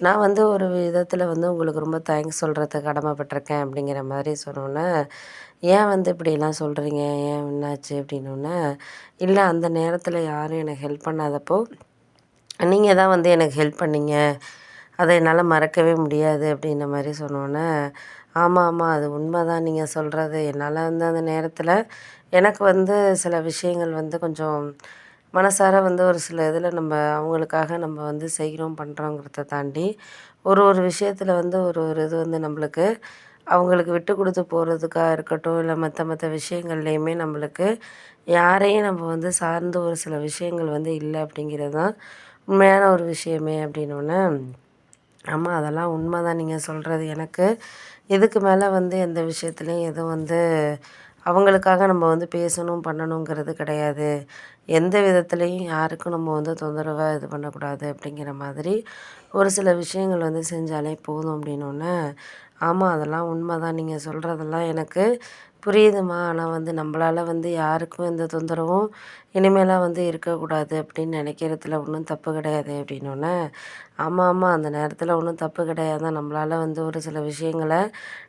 நான் வந்து ஒரு விதத்தில் வந்து உங்களுக்கு ரொம்ப தேங்க்ஸ் சொல்கிறதுக்கு கடமைப்பட்டிருக்கேன் அப்படிங்கிற மாதிரி சொன்னோன்னே ஏன் வந்து இப்படிலாம் சொல்கிறீங்க ஏன் என்னாச்சு? அப்படின்னோடனே இல்லை அந்த நேரத்தில் யாரும் எனக்கு ஹெல்ப் பண்ணாதப்போ நீங்கள் தான் வந்து எனக்கு ஹெல்ப் பண்ணீங்க. அதை என்னால் மறக்கவே முடியாது. அப்படின்ற மாதிரி சொன்னோன்னே ஆமாம் ஆமாம் அது உண்மை தான் நீங்கள் சொல்கிறது என்னால் வந்து அந்த நேரத்தில் எனக்கு வந்து சில விஷயங்கள் வந்து கொஞ்சம் மனசார வந்து ஒரு சில இதில் நம்ம அவங்களுக்காக நம்ம வந்து செய்கிறோம் பண்ணுறோங்கிறத தாண்டி ஒரு ஒரு விஷயத்தில் வந்து ஒரு ஒரு இது வந்து நம்மளுக்கு அவங்களுக்கு விட்டு கொடுத்து போகிறதுக்காக இருக்கட்டும் இல்லை மற்ற மற்ற விஷயங்கள்லையுமே நம்மளுக்கு யாரையும் நம்ம வந்து சார்ந்த ஒரு சில விஷயங்கள் வந்து இல்லை அப்படிங்கிறது தான் உண்மையான ஒரு விஷயமே அப்படின்னோடனே ஆமாம் அதெல்லாம் உண்மை தான் நீங்கள் சொல்கிறது எனக்கு இதுக்கு மேலே வந்து எந்த விஷயத்துலையும் எதுவும் வந்து அவங்களுக்காக நம்ம வந்து பேசணும் பண்ணணுங்கிறது கிடையாது. எந்த விதத்துலேயும் யாருக்கும் நம்ம வந்து தொந்தரவாக இது பண்ணக்கூடாது அப்படிங்கிற மாதிரி ஒரு சில விஷயங்கள் வந்து செஞ்சாலே போதும் அப்படின்னோடனே ஆமாம் அதெல்லாம் உண்மை தான் நீங்கள் சொல்கிறதெல்லாம் எனக்கு புரியுதும்மா. ஆனால் வந்து நம்மளால வந்து யாருக்கும் எந்த தொந்தரவும் இனிமேலாம் வந்து இருக்கக்கூடாது அப்படின்னு நினைக்கிறதுல ஒன்றும் தப்பு கிடையாது அப்படின்னோடனே ஆமாம் ஆமாம் அந்த நேரத்தில் ஒன்றும் தப்பு கிடையாது தான் நம்மளால் வந்து ஒரு சில விஷயங்களை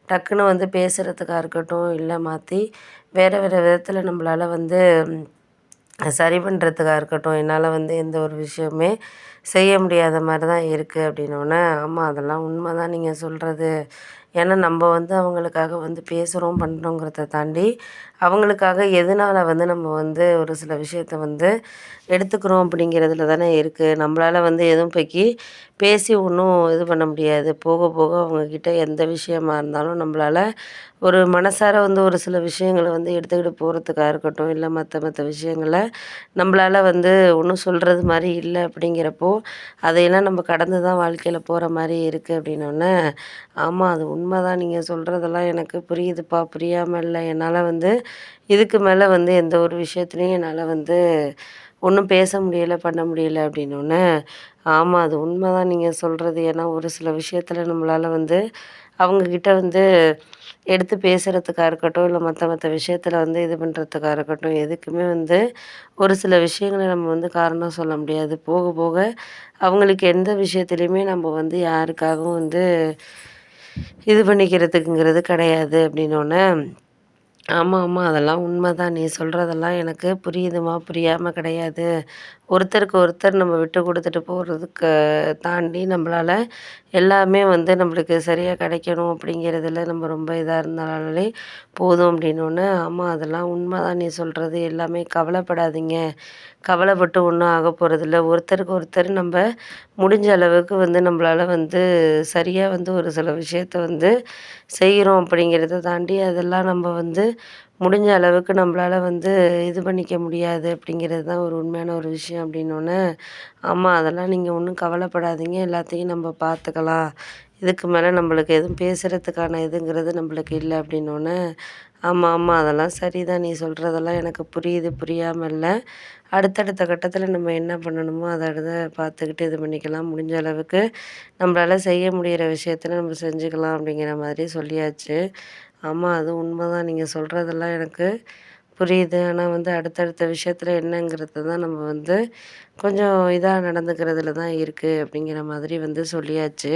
டக்குன்னு வந்து பேசுகிறதுக்காக இருக்கட்டும் இல்லை மாற்றி வேறு வேறு விதத்தில் நம்மளால வந்து சரி பண்ணுறதுக்காக இருக்கட்டும் என்னால் வந்து எந்த ஒரு விஷயமுமே செய்ய முடியாத மாதிரி தான் இருக்குது அப்படின்னோடனே ஆமாம் அதெல்லாம் உண்மை தான் நீங்கள் சொல்கிறது ஏன்னா நம்ம வந்து அவங்களுக்காக வந்து பேசுகிறோம் பண்ணுறோங்கிறத தாண்டி அவங்களுக்காக எதனால் வந்து நம்ம வந்து ஒரு சில விஷயத்த வந்து எடுத்துக்கிறோம் அப்படிங்கிறதுல தானே இருக்குது நம்மளால் வந்து எதுவும் போய்க்கி பேசி ஒன்றும் இது பண்ண முடியாது. போக போக அவங்கக்கிட்ட எந்த விஷயமா இருந்தாலும் நம்மளால் ஒரு மனசார வந்து ஒரு சில விஷயங்களை வந்து எடுத்துக்கிட்டு போகிறதுக்காக இருக்கட்டும் இல்லை மற்ற மற்ற விஷயங்களை நம்மளால் வந்து ஒன்றும் சொல்கிறது மாதிரி இல்லை அப்படிங்கிறப்போ அதையெல்லாம் நம்ம கடந்து தான் வாழ்க்கையில் போகிற மாதிரி இருக்குது அப்படின்னோடனே ஆமாம் அது உண்மை தான் நீங்கள் சொல்கிறதெல்லாம் எனக்கு புரியுதுப்பா. புரியாமல் இல்லை. என்னால் வந்து இதுக்கு மேலே வந்து எந்த ஒரு விஷயத்துலையும் என்னால் வந்து ஒன்றும் பேச முடியலை பண்ண முடியல அப்படின்னோடனே ஆமாம் அது உண்மை தான் நீங்கள் சொல்கிறது ஏன்னா ஒரு சில விஷயத்தில் நம்மளால் வந்து அவங்கக்கிட்ட வந்து எடுத்து பேசுகிறதுக்காக இருக்கட்டும் இல்லை மற்ற மற்ற விஷயத்தில் வந்து இது பண்ணுறதுக்காக இருக்கட்டும் எதுக்குமே வந்து ஒரு சில விஷயங்களை நம்ம வந்து காரணம் சொல்ல முடியாது. போக போக அவங்களுக்கு எந்த விஷயத்துலையுமே நம்ம வந்து யாருக்காகவும் வந்து இது பண்ணிக்கிறதுக்குங்கிறது கிடையாது அப்படின்னோடனே ஆமாம் ஆமாம் அதெல்லாம் உண்மை தான் நீ சொல்கிறதெல்லாம் எனக்கு புரியுதுமா புரியாமல் கிடையாது. ஒருத்தருக்கு ஒருத்தர் நம்ம விட்டு கொடுத்துட்டு போகிறதுக்கு தாண்டி நம்மளால் எல்லாமே வந்து நம்மளுக்கு சரியாக கிடைக்கணும் அப்படிங்கிறதுல நம்ம ரொம்ப இதாக இருந்தாலே போதும் அப்படின்னோடனே ஆமாம் அதெல்லாம் உண்மை தான் நீ சொல்கிறது எல்லாமே கவலைப்படாதீங்க. கவலைப்பட்டு ஒன்றும் ஆக போகிறதில்ல ஒருத்தருக்கு ஒருத்தர் நம்ம முடிஞ்ச அளவுக்கு வந்து நம்மளால் வந்து சரியாக வந்து ஒரு சில விஷயத்த வந்து செய்கிறோம் அப்படிங்கிறத தாண்டி அதெல்லாம் நம்ம வந்து முடிஞ்ச அளவுக்கு நம்மளால் வந்து இது பண்ணிக்க முடியாது அப்படிங்கிறது தான் ஒரு உண்மையான ஒரு விஷயம் அப்படின்னோடனே ஆமாம் அதெல்லாம் நீங்கள் ஒன்றும் கவலைப்படாதீங்க. எல்லாத்தையும் நம்ம பார்த்துக்கலாம் இதுக்கு மேலே நம்மளுக்கு எதுவும் பேசுகிறதுக்கான இதுங்கிறது நம்மளுக்கு இல்லை அப்படின்னோடனே ஆமாம் ஆமாம் அதெல்லாம் சரி தான் நீ சொல்கிறதெல்லாம் எனக்கு புரியுது புரியாமல் இல்லை. அடுத்தடுத்த கட்டத்தில் நம்ம என்ன பண்ணணுமோ அதை அடுத்த பார்த்துக்கிட்டு இது பண்ணிக்கலாம். முடிஞ்ச அளவுக்கு நம்மளால் செய்ய முடிகிற விஷயத்தில் நம்ம செஞ்சுக்கலாம் அப்படிங்கிற மாதிரி சொல்லியாச்சு. ஆமாம் அது உண்மை தான் நீங்கள் சொல்கிறதெல்லாம் எனக்கு புரியுது. ஆனால் வந்து அடுத்தடுத்த விஷயத்தில் என்னங்கிறது தான் நம்ம வந்து கொஞ்சம் இதாக நடந்துக்கிறதுல தான் இருக்குது அப்படிங்கிற மாதிரி வந்து சொல்லியாச்சு.